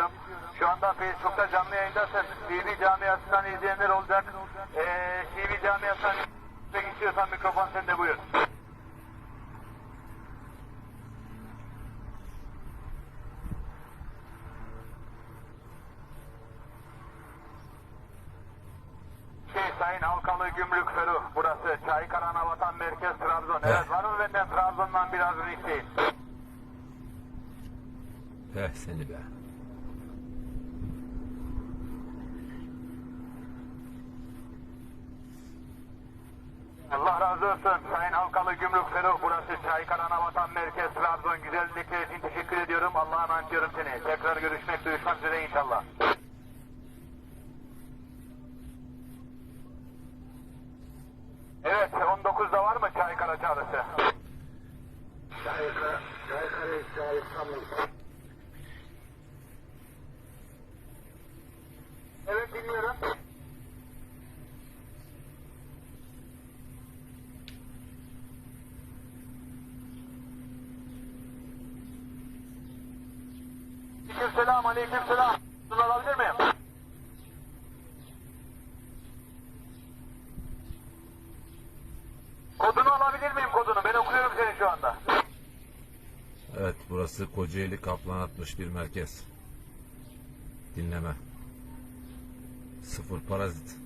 ediyorum. Şu anda Facebook'ta canlı yayındasın. TV camiasından izleyenler olacak. Ee, TV camiasından izlemek istiyorsan mikrofon sende buyur. Şey, Sayın Halkalı Gümrük Feruh, burası Çaykara Vatan Merkez Trabzon. Evet, var mı benden Trabzon'dan biraz isteyin? Heh seni be. Allah razı olsun. Sayın Halkalı Gümrük Feruh, burası Çaykara Vatan Merkez Trabzon. Güzellikler için teşekkür ediyorum. Allah'a emanet ediyorum seni. Tekrar görüşmek, duyuşmak üzere inşallah. Evet, 19'da var mı Çaykara çağrısı? Çaykara, Çaykara İsrail İstanbul. Aleyküm selam, aleyküm selam. Bunu alabilir miyim? Kodunu alabilir miyim kodunu? Ben okuyorum seni şu anda. Evet burası Kocaeli Kaplan 61 merkez. Dinleme. Sıfır parazit.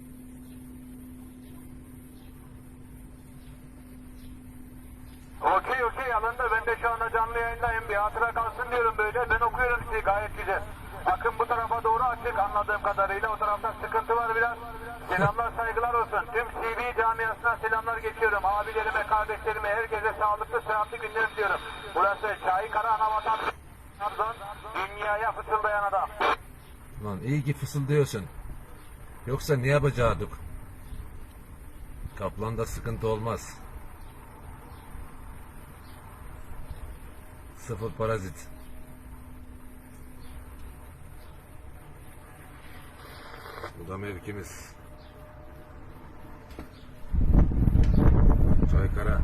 Okey okey alındı. Ben de şu anda canlı yayındayım. Bir hatıra kalsın diyorum böyle. Ben okuyorum sizi gayet güzel. Akın bu tarafa doğru açık anladığım kadarıyla. O tarafta sıkıntı var biraz. Selamlar saygılar olsun. Tüm CV camiasına selamlar geçiyorum. Abilerime, kardeşlerime, herkese sağlıklı, sıhhatli günler diliyorum. Burası Çaykara Anavatan Trabzon. Dünyaya fısıldayan adam. Lan iyi ki fısıldıyorsun. Yoksa ne yapacaktık? Kaplan'da sıkıntı olmaz. Sıfır parazit. Bu da mevkimiz. Çaykara.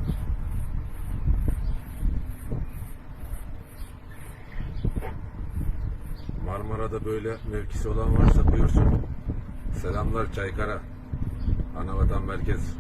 Marmara'da böyle mevkisi olan varsa buyursun. Selamlar Çaykara. Anavatan Merkez.